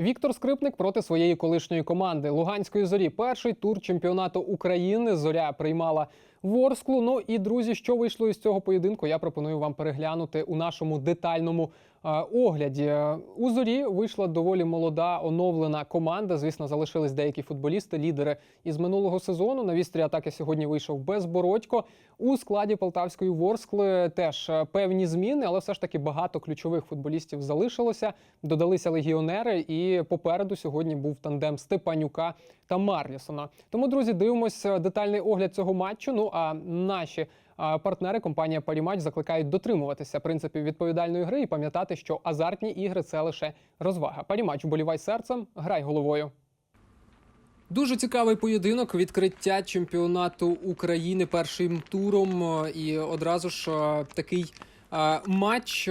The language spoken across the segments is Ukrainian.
Віктор Скрипник проти своєї колишньої команди Луганської зорі. Перший тур чемпіонату України. Зоря приймала Ворсклу. Ну і друзі, що вийшло із цього поєдинку, я пропоную вам переглянути у нашому детальному огляді. Е, У зорі вийшла доволі молода оновлена команда. Звісно, залишились деякі футболісти, лідери із минулого сезону. На вістрі атаки сьогодні вийшов Безбородько. У складі Полтавської Ворскли теж е, певні зміни, але все ж таки багато ключових футболістів залишилося. Додалися легіонери, і попереду сьогодні був тандем Степанюка та Марлісона. Тому, друзі, дивимося детальний огляд цього матчу. Ну а наші партнери компанія Парімач закликають дотримуватися принципів відповідальної гри і пам'ятати, що азартні ігри це лише розвага. Парімач, болівай серцем, грай головою. Дуже цікавий поєдинок відкриття чемпіонату України першим туром. І одразу ж такий матч,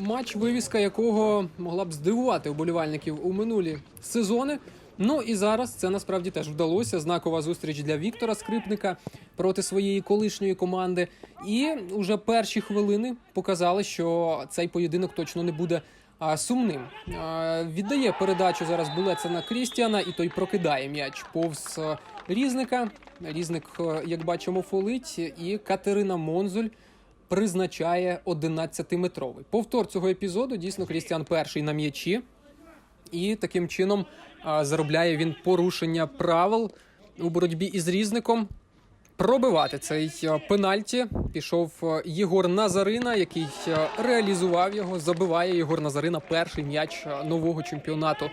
матч, вивіска якого могла б здивувати вболівальників у минулі сезони. Ну і зараз це насправді теж вдалося. Знакова зустріч для Віктора Скрипника проти своєї колишньої команди. І уже перші хвилини показали, що цей поєдинок точно не буде а, сумним. А, віддає передачу зараз булеца на Крістіана, і той прокидає м'яч повз різника. Різник, як бачимо, фолить, і Катерина Монзуль призначає 11-метровий. Повтор цього епізоду дійсно Крістіан перший на м'ячі. І таким чином заробляє він порушення правил у боротьбі із різником. Пробивати цей пенальті пішов а, Єгор Назарина, який реалізував його. Забиває Єгор Назарина перший м'яч нового чемпіонату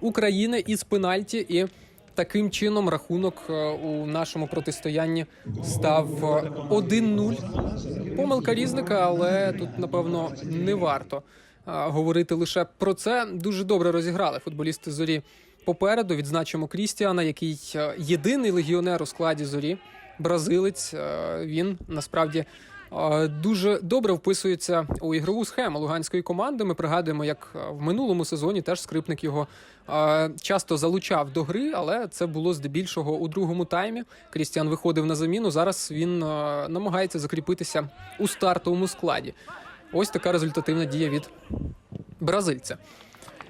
України із пенальті. І таким чином рахунок у нашому протистоянні став а, 1-0. Помилка різника, але тут, напевно, не варто говорити лише про це. Дуже добре розіграли футболісти зорі попереду. Відзначимо Крістіана, який е, єдиний легіонер у складі зорі, бразилець. Е, Він насправді. е, Дуже добре вписується у ігрову схему луганської команди. Ми пригадуємо, як в минулому сезоні теж скрипник його часто залучав до гри, але це було здебільшого у другому таймі. Крістіан виходив на заміну. Зараз він намагається закріпитися у стартовому складі. Ось така результативна дія від бразильця.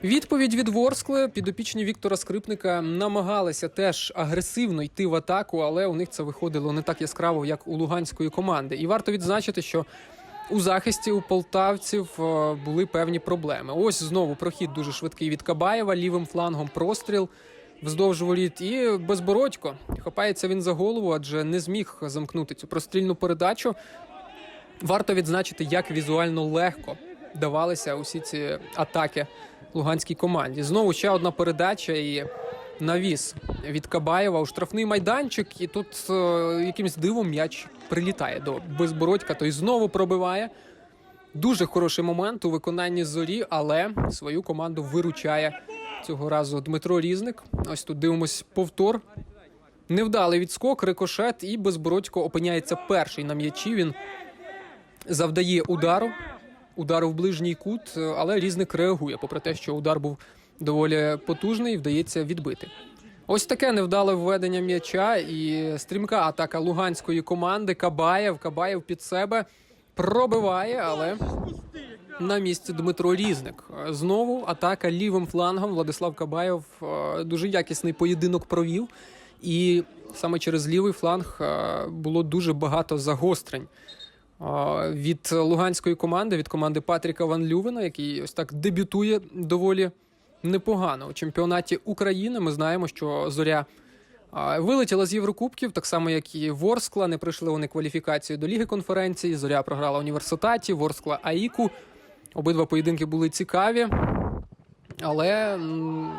Відповідь від Ворскли підопічні Віктора Скрипника намагалися теж агресивно йти в атаку, але у них це виходило не так яскраво, як у луганської команди. І варто відзначити, що у захисті у полтавців е, були певні проблеми. Ось знову прохід дуже швидкий від Кабаєва, лівим флангом простріл вздовж воріт. І безбородько хапається він за голову, адже не зміг замкнути цю прострільну передачу. Варто відзначити, як візуально легко давалися усі ці атаки луганській команді. Знову ще одна передача і навіс від Кабаєва у штрафний майданчик. І тут е, якимсь дивом м'яч прилітає до безбородька. Той знову пробиває. Дуже хороший момент у виконанні зорі, але свою команду виручає цього разу Дмитро Різник. Ось тут дивимось повтор. Невдалий відскок, рикошет, і безбородько опиняється перший на м'ячі. Він завдає удару, удару в ближній кут, але різник реагує, попри те, що удар був доволі потужний, вдається відбити. Ось таке невдале введення м'яча і стрімка атака луганської команди. Кабаєв. Кабаєв під себе пробиває, але на місці Дмитро Різник. Знову атака лівим флангом. Владислав Кабаєв е, дуже якісний поєдинок провів. І саме через лівий фланг е, було дуже багато загострень від луганської команди, від команди Патріка Ван Лювена, який ось так дебютує доволі непогано у чемпіонаті України. Ми знаємо, що зоря. Вилетіла з Єврокубків, так само як і Ворскла. Не пройшли вони кваліфікацію до Ліги конференції. Зоря програла університеті, Ворскла Аїку. Обидва поєдинки були цікаві. Але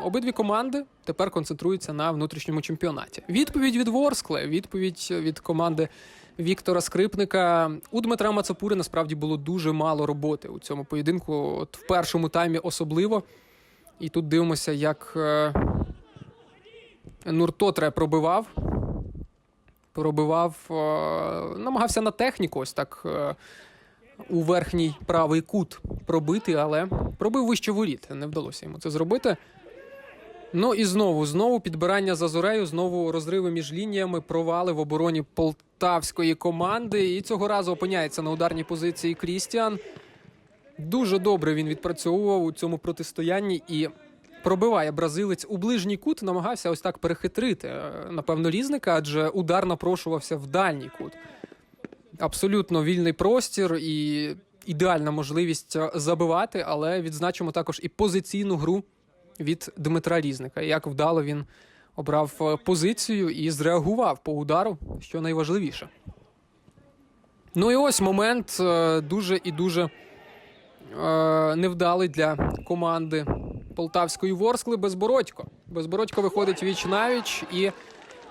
обидві команди тепер концентруються на внутрішньому чемпіонаті. Відповідь від Ворскли, відповідь від команди Віктора Скрипника. У Дмитра Мацапури насправді було дуже мало роботи у цьому поєдинку. От в першому таймі особливо. І тут дивимося, як е, Нуртотре пробивав. Пробивав, е, намагався на техніку, ось так. Е, у верхній правий кут пробити, але пробив вище воріт. Не вдалося йому це зробити. Ну і знову, знову підбирання за зорею, знову розриви між лініями, провали в обороні полтавської команди. І цього разу опиняється на ударній позиції Крістіан. Дуже добре він відпрацьовував у цьому протистоянні і пробиває бразилець у ближній кут, намагався ось так перехитрити, е, напевно, різника, адже удар напрошувався в дальній кут. Абсолютно вільний простір і ідеальна можливість е, забивати, але відзначимо також і позиційну гру від Дмитра Різника. Як вдало він обрав е, позицію і зреагував по удару, що найважливіше. Ну і ось момент е, дуже і дуже е, невдалий для команди Полтавської Ворскли Безбородько. Безбородько виходить віч навіч і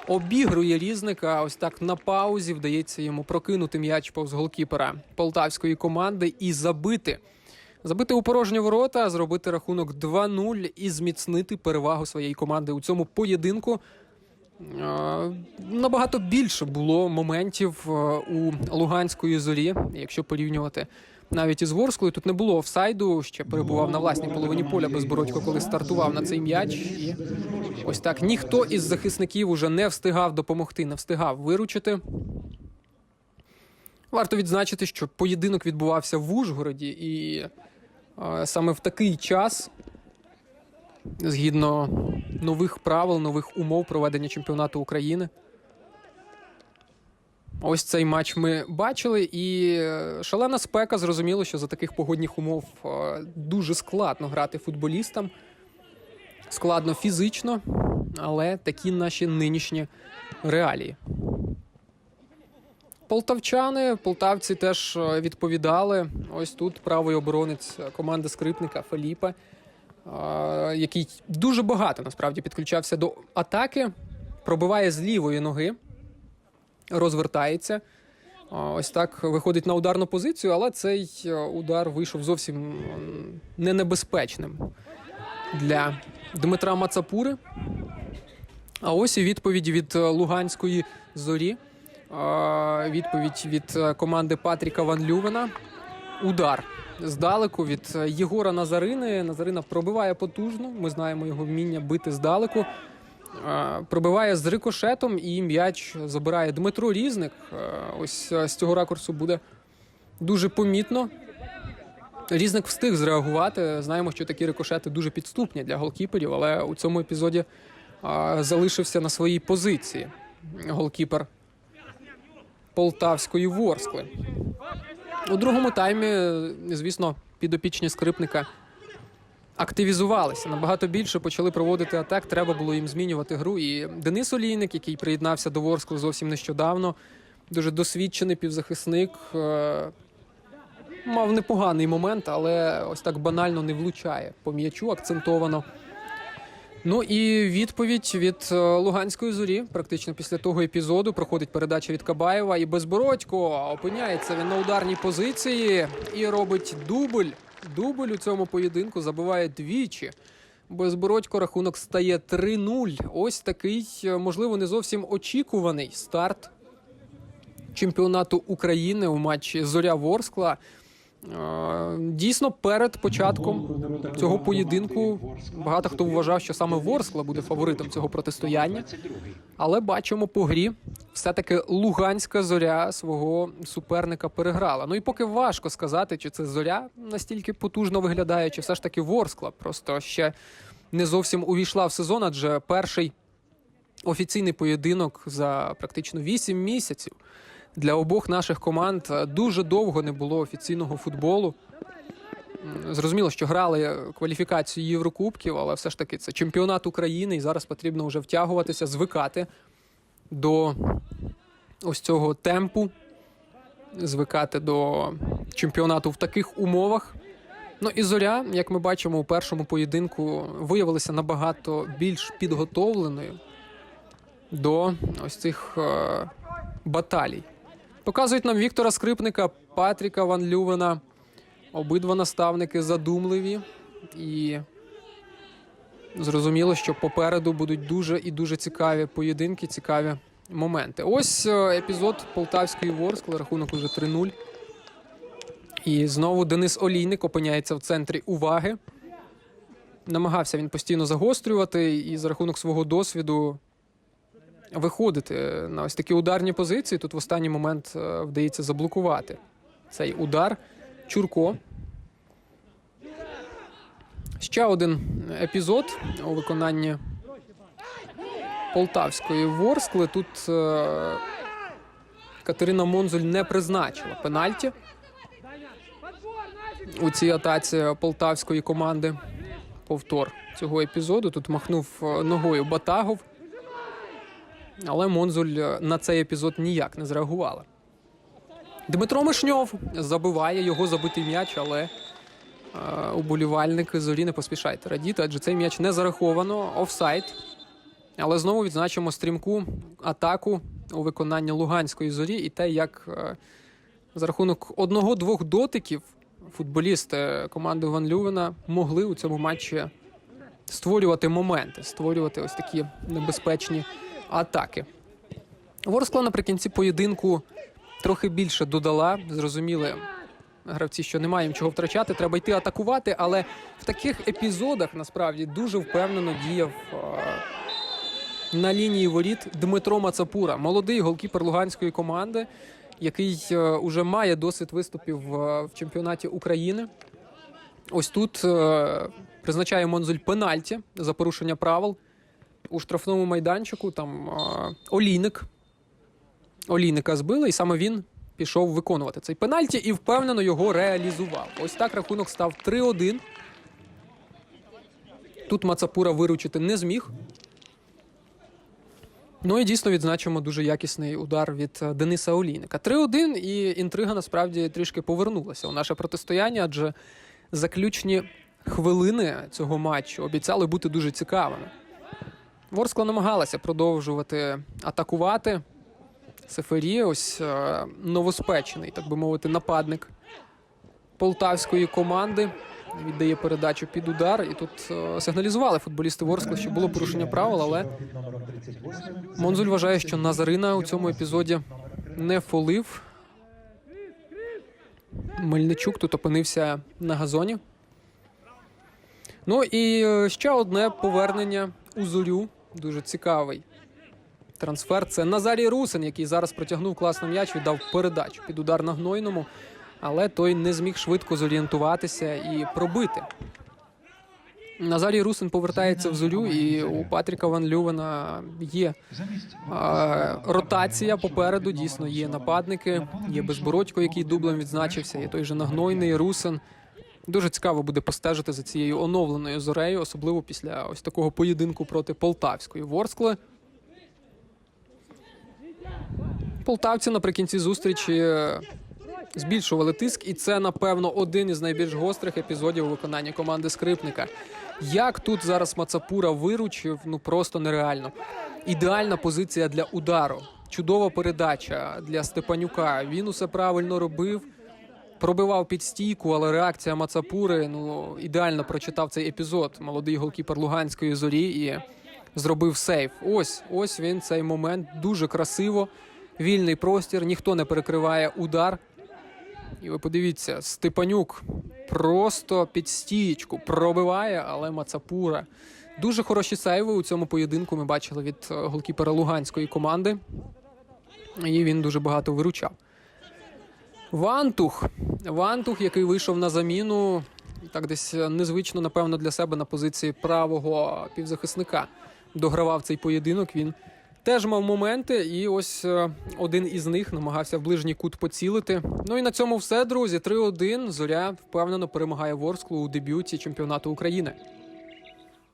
обігрує різника. Ось так на паузі вдається йому прокинути м'яч повз голкіпера полтавської команди і забити. Забити у порожні ворота, зробити рахунок 2-0 і зміцнити перевагу своєї команди у цьому поєдинку. Набагато більше було моментів у Луганської зорі, якщо порівнювати навіть із Ворсклою. Тут не було офсайду, ще перебував на власній половині поля Безбородько, коли стартував на цей м'яч. І ось так ніхто із захисників уже не встигав допомогти, не встигав виручити. Варто відзначити, що поєдинок відбувався в Ужгороді, і саме в такий час, згідно нових правил, нових умов проведення чемпіонату України. Ось цей матч ми бачили, і е, шалена спека. Зрозуміло, що за таких погодних умов е, дуже складно грати футболістам. Складно фізично, але такі наші нинішні реалії. Полтавчани, полтавці теж е, відповідали. Ось тут правий оборонець команди скрипника Феліпе, е, який дуже багато насправді підключався до атаки, пробиває з лівої ноги, розвертається. Е, Ось так виходить на ударну позицію, але цей е, удар вийшов зовсім м, ненебезпечним для Дмитра Мацапури. А ось і відповідь від е, Луганської зорі. Відповідь від е, команди Патріка Ван Лювена. Удар здалеку від е, Єгора Назарини. Назарина пробиває потужно. Ми знаємо його вміння бити здалеку. Е, Пробиває з рикошетом і м'яч забирає Дмитро Різник. Ось з цього ракурсу буде дуже помітно. Різник встиг зреагувати. Знаємо, що такі рикошети дуже підступні для голкіперів, але у цьому епізоді залишився на своїй позиції голкіпер Полтавської Ворскли. У другому таймі, звісно, підопічні скрипника активізувалися набагато більше, почали проводити атак. Треба було їм змінювати гру. І Денис Олійник, який приєднався до Ворскли зовсім нещодавно, дуже досвідчений півзахисник. е, Мав непоганий момент, але ось так банально не влучає по м'ячу акцентовано. Ну і відповідь від е, Луганської зорі. Практично після того епізоду проходить передача від Кабаєва. І Безбородько опиняється він на ударній позиції і робить дубль. Дубль у цьому поєдинку забиває двічі. Безбородько рахунок стає 3-0. Ось такий, е, можливо, не зовсім очікуваний старт чемпіонату України у матчі Зоря Ворскла. Дійсно, перед початком цього поєдинку багато хто вважав, що саме Ворскла буде фаворитом цього протистояння. Але бачимо по грі, все-таки Луганська зоря свого суперника переграла. Ну і поки важко сказати, чи це зоря настільки потужно виглядає, чи все ж таки Ворскла просто ще не зовсім увійшла в сезон, адже перший офіційний поєдинок за практично 8 місяців для обох наших команд е, дуже довго не було офіційного футболу. Зрозуміло, що грали кваліфікацію Єврокубків, але все ж таки це чемпіонат України, і зараз потрібно вже втягуватися, звикати до ось цього темпу, звикати до чемпіонату в таких умовах. Ну і зоря, як ми бачимо, у першому поєдинку виявилася набагато більш підготовленою до ось цих е, баталій. Показують нам Віктора Скрипника, Патріка Ван Лювена. Обидва наставники задумливі і зрозуміло, що попереду будуть дуже і дуже цікаві поєдинки, цікаві моменти. Ось е, епізод Полтавської Ворскли, рахунок уже 3-0. І знову Денис Олійник опиняється в центрі уваги. Намагався він постійно загострювати і за рахунок свого досвіду виходити на ось такі ударні позиції. Тут в останній момент е, вдається заблокувати цей удар. Чурко. Ще один епізод у виконанні полтавської Ворскли. Тут е, Катерина Монзуль не призначила пенальті у цій атаці полтавської команди. Повтор цього епізоду. Тут махнув е, ногою Батагов. Але Монзуль е, на цей епізод ніяк не зреагувала. Дмитро Мишньов забиває його забитий м'яч, але е, уболівальники зорі не поспішайте радіти, адже цей м'яч не зараховано. Офсайд. Але знову відзначимо стрімку атаку у виконанні Луганської зорі і те, як е, за рахунок одного-двох дотиків футболісти команди Ван Лювена могли у цьому матчі створювати моменти, створювати ось такі небезпечні атаки. Ворскла наприкінці поєдинку трохи більше додала. Зрозуміли гравці, що немає їм чого втрачати, треба йти атакувати. Але в таких епізодах насправді дуже впевнено діяв е, на лінії воріт Дмитро Мацапура, молодий голкіпер луганської команди, який е, уже має досвід виступів е, в чемпіонаті України. Ось тут е, призначає Монзуль пенальті за порушення правил у штрафному майданчику. Там е, олійник. Олійника збили, і саме він пішов виконувати цей пенальті і впевнено його реалізував. Ось так рахунок став 3-1. Тут Мацапура виручити не зміг. Ну і дійсно відзначимо дуже якісний удар від е, Дениса Олійника. 3-1, і інтрига насправді трішки повернулася у наше протистояння, адже заключні хвилини цього матчу обіцяли бути дуже цікавими. Ворскла намагалася продовжувати атакувати. Сефері, ось е, новоспечений, так би мовити, нападник полтавської команди. Віддає передачу під удар. І тут е, сигналізували футболісти Ворскли, що було порушення правил, але Монзуль вважає, що Назарина у цьому епізоді не фолив. Мельничук тут опинився на газоні. Ну і е, ще одне повернення у зорю. Дуже цікавий трансфер. Це Назарій Русин, який зараз протягнув класний м'яч, віддав передачу під удар на гнойному, але той не зміг швидко зорієнтуватися і пробити. Назарій Русин повертається в зорю, і у Патріка Ван Лювена є е, ротація попереду. Дійсно, є нападники, є Безбородько, який дублем відзначився, є той же Нагнойний Русин. Дуже цікаво буде постежити за цією оновленою зорею, особливо після ось такого поєдинку проти Полтавської Ворскли. Полтавці наприкінці зустрічі е, збільшували тиск, і це, напевно, один із найбільш гострих епізодів у виконанні команди Скрипника. Як тут зараз Мацапура виручив, ну просто нереально. Ідеальна позиція для удару. Чудова передача для Степанюка. Він усе правильно робив. Пробивав під стійку, але реакція Мацапури ну ідеально прочитав цей епізод. Молодий голкіпер Луганської зорі і зробив сейф. Ось ось він цей момент дуже красиво. Вільний простір, ніхто не перекриває удар. І ви подивіться, Степанюк просто під стієчку пробиває, але Мацапура. Дуже хороші сейви у цьому поєдинку. Ми бачили від е, голкіпера Луганської команди. І він дуже багато виручав. Вантух. Вантух, який вийшов на заміну, так десь незвично, напевно, для себе на позиції правого півзахисника. Догравав цей поєдинок. Він теж мав моменти, і ось е, один із них намагався в ближній кут поцілити. Ну і на цьому все, друзі. 3-1. Зоря впевнено перемагає Ворсклу у дебюті чемпіонату України.